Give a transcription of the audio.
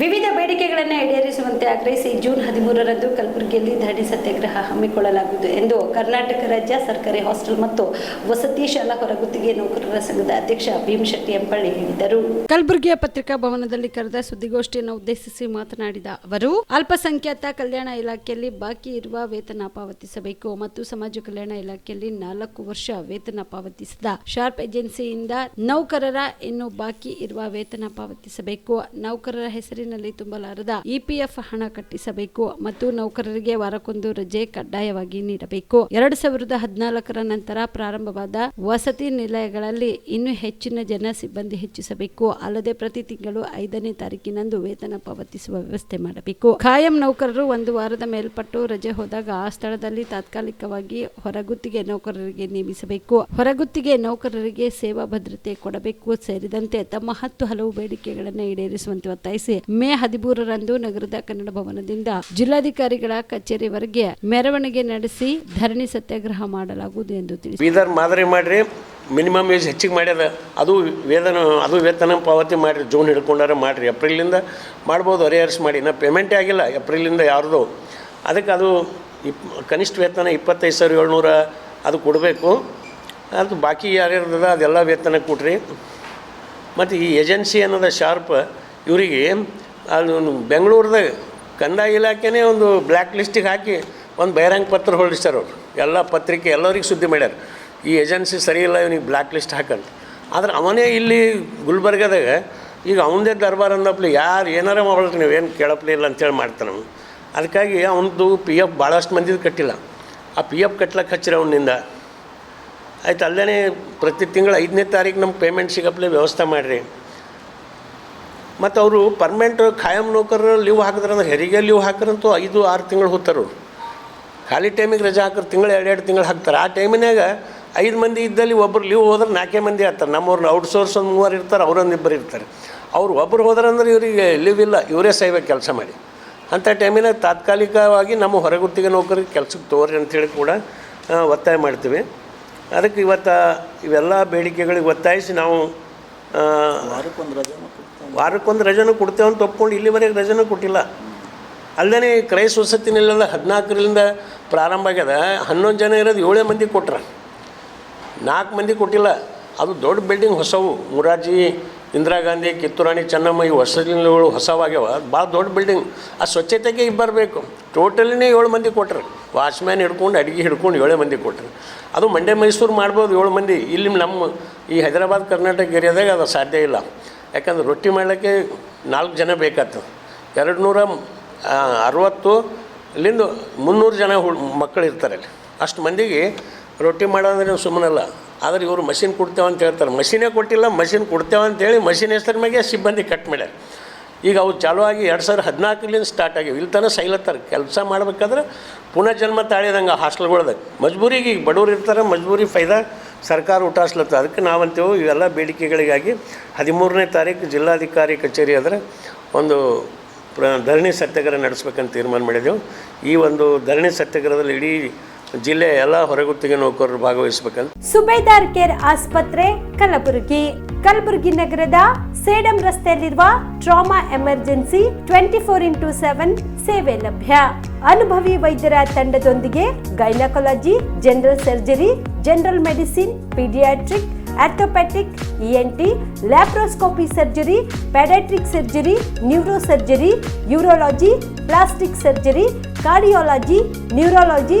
ವಿವಿಧ ಬೇಡಿಕೆಗಳನ್ನು ಈಡೇರಿಸುವಂತೆ ಆಗ್ರಹಿಸಿ ಜೂನ್ ಹದಿಮೂರರಂದು ಕಲಬುರಗಿಯಲ್ಲಿ ಧರಣಿ ಸತ್ಯಾಗ್ರಹ ಹಮ್ಮಿಕೊಳ್ಳಲಾಗುವುದು ಎಂದು ಕರ್ನಾಟಕ ರಾಜ್ಯ ಸರ್ಕಾರಿ ಹಾಸ್ಟೆಲ್ ಮತ್ತು ವಸತಿ ಶಾಲಾ ಹೊರಗುತ್ತಿಗೆ ನೌಕರರ ಸಂಘದ ಅಧ್ಯಕ್ಷ ಭೀಮಶೆಟ್ಟಿ ಎಂಪಳ್ಳಿ ಹೇಳಿದರು. ಕಲಬುರಗಿಯ ಪತ್ರಿಕಾ ಭವನದಲ್ಲಿ ಕರೆದ ಸುದ್ದಿಗೋಷ್ಠಿಯನ್ನು ಉದ್ದೇಶಿಸಿ ಮಾತನಾಡಿದ ಅವರು, ಅಲ್ಪಸಂಖ್ಯಾತ ಕಲ್ಯಾಣ ಇಲಾಖೆಯಲ್ಲಿ ಬಾಕಿ ಇರುವ ವೇತನ ಪಾವತಿಸಬೇಕು ಮತ್ತು ಸಮಾಜ ಕಲ್ಯಾಣ ಇಲಾಖೆಯಲ್ಲಿ ನಾಲ್ಕು ವರ್ಷ ವೇತನ ಪಾವತಿಸಿದ ಶಾರ್ಪ್ ಏಜೆನ್ಸಿಯಿಂದ ನೌಕರರ ಇನ್ನು ಬಾಕಿ ಇರುವ ವೇತನ ಪಾವತಿಸಬೇಕು. ನೌಕರರ ಹೆಸರಿನಲ್ಲಿ ತುಂಬಲಾರದ ಇಪಿಎಫ್ ಹಣ ಕಟ್ಟಿಸಬೇಕು ಮತ್ತು ನೌಕರರಿಗೆ ವಾರಕ್ಕೊಂದು ರಜೆ ಕಡ್ಡಾಯವಾಗಿ ನೀಡಬೇಕು. ಎರಡು ಸಾವಿರದ ಹದಿನಾಲ್ಕರ ನಂತರ ಪ್ರಾರಂಭವಾದ ವಸತಿ ನಿಲಯಗಳಲ್ಲಿ ಇನ್ನೂ ಹೆಚ್ಚಿನ ಜನ ಸಿಬ್ಬಂದಿ ಹೆಚ್ಚಿಸಬೇಕು. ಅಲ್ಲದೆ ಪ್ರತಿ ತಿಂಗಳು ಐದನೇ ತಾರೀಕಿನಂದು ವೇತನ ಪಾವತಿಸುವ ವ್ಯವಸ್ಥೆ ಮಾಡಬೇಕು. ಕಾಯಂ ನೌಕರರು ಒಂದು ವಾರದ ಮೇಲ್ಪಟ್ಟು ರಜೆ ಹೋದಾಗ ಆ ಸ್ಥಳದಲ್ಲಿ ತಾತ್ಕಾಲಿಕವಾಗಿ ಹೊರಗುತ್ತಿಗೆ ನೌಕರರಿಗೆ ನೇಮಿಸಬೇಕು. ಹೊರಗುತ್ತಿಗೆ ನೌಕರರಿಗೆ ಸೇವಾ ಭದ್ರತೆ ಕೊಡಬೇಕು. ಸೇರಿದಂತೆ ತಮ್ಮ ಹತ್ತು ಹಲವು ಬೇಡಿಕೆಗಳನ್ನು ಈಡೇರಿಸುವಂತೆ ಒತ್ತಾಯಿಸಿ ಮೇ ಹದಿಮೂರರಂದು ನಗರದ ಕನ್ನಡ ಭವನದಿಂದ ಜಿಲ್ಲಾಧಿಕಾರಿಗಳ ಕಚೇರಿವರೆಗೆ ಮೆರವಣಿಗೆ ನಡೆಸಿ ಧರಣಿ ಸತ್ಯಾಗ್ರಹ ಮಾಡಲಾಗುವುದು ಎಂದು ತಿಳಿಸಿದರು ಬೀದರ್ ಮಾದರಿ ಮಾಡ್ರಿ, ಮಿನಿಮಮ್ ಏಜ್ ಹೆಚ್ಚಿಗೆ ಮಾಡ್ಯದ. ಅದು ವೇತನ ಅದು ವೇತನ ಪಾವತಿ ಮಾಡಿರಿ, ಜೂನ್ ಹಿಡ್ಕೊಂಡಾರ ಮಾಡಿರಿ. ಏಪ್ರಿಲಿಂದ ಮಾಡ್ಬೋದು ಹರಿಹರ್ಸ್ ಮಾಡಿ. ನಾ ಪೇಮೆಂಟೇ ಆಗಿಲ್ಲ, ಏಪ್ರಿಲಿಂದ ಯಾರ್ದು. ಅದಕ್ಕೆ ಅದು ಇಪ್, ಕನಿಷ್ಠ ವೇತನ ಇಪ್ಪತ್ತೈದು ಸಾವಿರ ಏಳ್ನೂರ ಅದು ಕೊಡಬೇಕು. ಅದು ಬಾಕಿ ಯಾರ್ಯಾರ್ದದ ಅದೆಲ್ಲ ವೇತನ ಕೊಟ್ರಿ. ಮತ್ತು ಈ ಏಜೆನ್ಸಿ ಅನ್ನೋದು ಶಾರ್ಪ್. ಇವರಿಗೆ ಅದು ಬೆಂಗಳೂರದಾಗ ಕಂದಾಯ ಇಲಾಖೆನೇ ಒಂದು ಬ್ಲ್ಯಾಕ್ ಲಿಸ್ಟಿಗೆ ಹಾಕಿ ಒಂದು ಬಹಿರಂಗ ಪತ್ರ ಹೊರಡಿಸ್ತಾರೆ ಅವರು. ಎಲ್ಲ ಪತ್ರಿಕೆ ಎಲ್ಲರಿಗೆ ಸುದ್ದಿ ಮಾಡ್ಯಾರ. ಈ ಏಜೆನ್ಸಿ ಸರಿ ಇಲ್ಲ, ಇವನಿಗೆ ಬ್ಲ್ಯಾಕ್ ಲಿಸ್ಟ್ ಹಾಕಂತ. ಆದ್ರೆ ಅವನೇ ಇಲ್ಲಿ ಗುಲ್ಬರ್ಗದಾಗ, ಈಗ ಅವನದೇ ದರ್ಬಾರ್ ಅಂದಪ್ಲೆ, ಯಾರು ಏನಾರ ನೀವು ನೀವೇನು ಕೇಳಪ್ಲೆ ಇಲ್ಲ ಅಂತೇಳಿ ಮಾಡ್ತಾನೆ ಅದಕ್ಕಾಗಿ ಅವನದು ಪಿ ಎಫ್ ಭಾಳಷ್ಟು ಮಂದಿದು ಕಟ್ಟಿಲ್ಲ. ಆ ಪಿ ಎಫ್ ಕಟ್ಲಕ್ಕೆ ಹಚ್ಚಿರ ಅವನಿಂದ. ಆಯ್ತು ಅಲ್ಲೇ ಪ್ರತಿ ತಿಂಗಳು ಐದನೇ ತಾರೀಕು ನಮ್ಗೆ ಪೇಮೆಂಟ್ ಸಿಗಪ್ಲೆ, ವ್ಯವಸ್ಥೆ ಮಾಡಿರಿ. ಮತ್ತು ಅವರು ಪರ್ಮನೆಂಟ್ ಖಾಯಂ ನೌಕರರು ಲೀವ್ ಹಾಕಿದ್ರೆ ಅಂದ್ರೆ ಹೆರಿಗೆ ಲೀವ್ ಹಾಕ್ರಂತೂ ಐದು, ಆರು ತಿಂಗಳು ಹೋಗ್ತಾರೆ ಖಾಲಿ ಟೈಮಿಗೆ ರಜಾ ಹಾಕಿದ್ರೆ ತಿಂಗಳು, ಎರಡು ಎರಡು ತಿಂಗಳು ಹಾಕ್ತಾರೆ. ಆ ಟೈಮಿನಾಗ ಐದು ಮಂದಿ ಇದ್ದಲ್ಲಿ ಒಬ್ಬರು ಲೀವ್ ಹೋದ್ರೆ ನಾಲ್ಕೇ ಮಂದಿ ಆಗ್ತಾರೆ. ನಮ್ಮವ್ರನ್ನ ಔಟ್ಸೋರ್ಸ್ ಒಂದು ಮೂವರು ಇರ್ತಾರೆ, ಅವರೊಂದು ಇಬ್ಬರು ಇರ್ತಾರೆ. ಅವ್ರು ಒಬ್ಬರು ಹೋದ್ರೆ ಅಂದ್ರೆ ಇವರಿಗೆ ಲೀವ್ ಇಲ್ಲ, ಇವರೇ ಸೈಬೇಕು ಕೆಲಸ ಮಾಡಿ. ಅಂಥ ಟೈಮಿನಾಗ ತಾತ್ಕಾಲಿಕವಾಗಿ ನಮ್ಮ ಹೊರಗುತ್ತಿಗೆ ನೌಕರಿಗೆ ಕೆಲಸಕ್ಕೆ ತೋರಿ ಅಂಥೇಳಿ ಕೂಡ ಒತ್ತಾಯ ಮಾಡ್ತೀವಿ. ಅದಕ್ಕೆ ಇವತ್ತು ಇವೆಲ್ಲ ಬೇಡಿಕೆಗಳಿಗೆ ಒತ್ತಾಯಿಸಿ ನಾವು ವಾರಕ್ಕೊಂದು ರಜೆನೂ ಕೊಡ್ತೇವೆ ಅಂತ ಒಪ್ಕೊಂಡು ಇಲ್ಲಿವರೆಗೆ ರಜೆನೂ ಕೊಟ್ಟಿಲ್ಲ. ಅಲ್ಲದೆ ಕ್ರೈಸ್ ವಸತಿನೆಲ್ಲ ಹದಿನಾಲ್ಕರಿಂದ ಪ್ರಾರಂಭ ಆಗ್ಯದ. ಹನ್ನೊಂದು ಜನ ಇರೋದು ಏಳೇ ಮಂದಿ ಕೊಟ್ರ. ನಾಲ್ಕು ಮಂದಿ ಕೊಟ್ಟಿಲ್ಲ. ಅದು ದೊಡ್ಡ ಬಿಲ್ಡಿಂಗ್ ಹೊಸವು. ಮುರಾರ್ಜಿ ಇಂದಿರಾ ಗಾಂಧಿ, ಕಿತ್ತೂರಾಣಿ, ಚೆನ್ನಮ್ಮ ಈ ಹೊಸಗಳು ಹೊಸವಾಗ್ಯಾವ. ಭಾಳ ದೊಡ್ಡ ಬಿಲ್ಡಿಂಗ್ ಆ ಸ್ವಚ್ಛತೆಗೆ ಇಬ್ಬರು ಟೋಟಲಿನೇ ಏಳು ಮಂದಿ ಕೊಟ್ಟರು ವಾಚ್ಮ್ಯಾನ್ ಹಿಡ್ಕೊಂಡು, ಅಡುಗೆ ಹಿಡ್ಕೊಂಡು ಏಳೇ ಮಂದಿ ಕೊಟ್ರು. ಅದು ಮಂಡ್ಯ, ಮೈಸೂರು ಮಾಡ್ಬೋದು ಏಳು ಮಂದಿ. ಇಲ್ಲಿ ನಮ್ಮ ಈ ಹೈದರಾಬಾದ್, ಕರ್ನಾಟಕ ಏರಿಯಾದಾಗ ಅದು ಸಾಧ್ಯ ಇಲ್ಲ. ಯಾಕಂದ್ರೆ ರೊಟ್ಟಿ ಮಾಡಲಿಕ್ಕೆ ನಾಲ್ಕು ಜನ ಬೇಕಾಗ್ತದೆ ಎರಡು ನೂರ ಅರವತ್ತು ಇಲ್ಲಿಂದ ಮುನ್ನೂರು ಜನ ಮಕ್ಕಳು ಇರ್ತಾರೆ ಅಲ್ಲಿ. ಅಷ್ಟು ಮಂದಿಗೆ ರೊಟ್ಟಿ ಮಾಡೋದ್ರೆ ಸುಮ್ಮನಲ್ಲ. ಆದ್ರೆ ಇವರು ಮಷಿನ್ ಕೊಡ್ತೇವೆ ಅಂತ ಹೇಳ್ತಾರೆ. ಮಷಿನೇ ಕೊಟ್ಟಿಲ್ಲ, ಮಷಿನ್ ಕೊಡ್ತೇವೆ ಅಂತೇಳಿ ಮಷಿನ್ ಹೆಸರು ಮ್ಯಾಗೆ ಸಿಬ್ಬಂದಿ ಕಟ್ ಮಾಡ್ಯಾರ. ಈಗ ಅವು ಚಾಲೂ ಆಗಿ ಎರಡು ಸಾವಿರದ ಹದಿನಾಲ್ಕರಿಂದ ಸ್ಟಾರ್ಟ್ ಆಗಿವೆ ಇಲ್ಲಿ ತನಕ ಸೈಲತ್ತಾರೆ ಕೆಲಸ ಮಾಡಬೇಕಾದ್ರೆ ಪುನಃ ಜನ್ಮ ತಾಳಿದಂಗೆ ಹಾಸ್ಟೆಲ್ಗಳ್ದಾಗ ಮಜ್ಬೂರಿಗೆ ಈಗ ಬಡವ್ರು ಇರ್ತಾರೆ, ಮಜ್ಬೂರಿ ಫೈದಾ ಸರ್ಕಾರ ಊಟಾಸ್ಲತ್ತ ಅದಕ್ಕೆ ನಾವಂತೇವು ಇವೆಲ್ಲ ಬೇಡಿಕೆಗಳಿಗಾಗಿ ಹದಿಮೂರನೇ ತಾರೀಕು ಜಿಲ್ಲಾಧಿಕಾರಿ ಕಚೇರಿ ಆದರೆ ಒಂದು ಪ್ರ ಧರಣಿ ಸತ್ಯಾಗ್ರಹ ನಡೆಸ್ಬೇಕಂತ ತೀರ್ಮಾನ ಮಾಡಿದೆವು. ಈ ಒಂದು ಧರಣಿ ಸತ್ಯಾಗ್ರಹದಲ್ಲಿ ಇಡೀ ಜಿಲ್ಲೆಯ ಎಲ್ಲ ಹೊರಗುತ್ತಿಗೆ ನೌಕರರು ಭಾಗವಹಿಸಬೇಕಂತ. ಸುಬೇದಾರ್ ಕೇರ್ ಆಸ್ಪತ್ರೆ, ಕಲಬುರಗಿ. ಕಲಬುರಗಿ ನಗರದ ಸೇಡಂ ರಸ್ತೆಯಲ್ಲಿರುವ trauma emergency twenty four into seven ಸೇವೆ ಲಭ್ಯ. ಅನುಭವಿ ವೈದ್ಯರ ತಂಡದೊಂದಿಗೆ gynaecology, general surgery, general medicine, paediatric orthopaedic ENT laparoscopy surgery paediatric surgery neuro surgery urology, plastic surgery, cardiology, neurology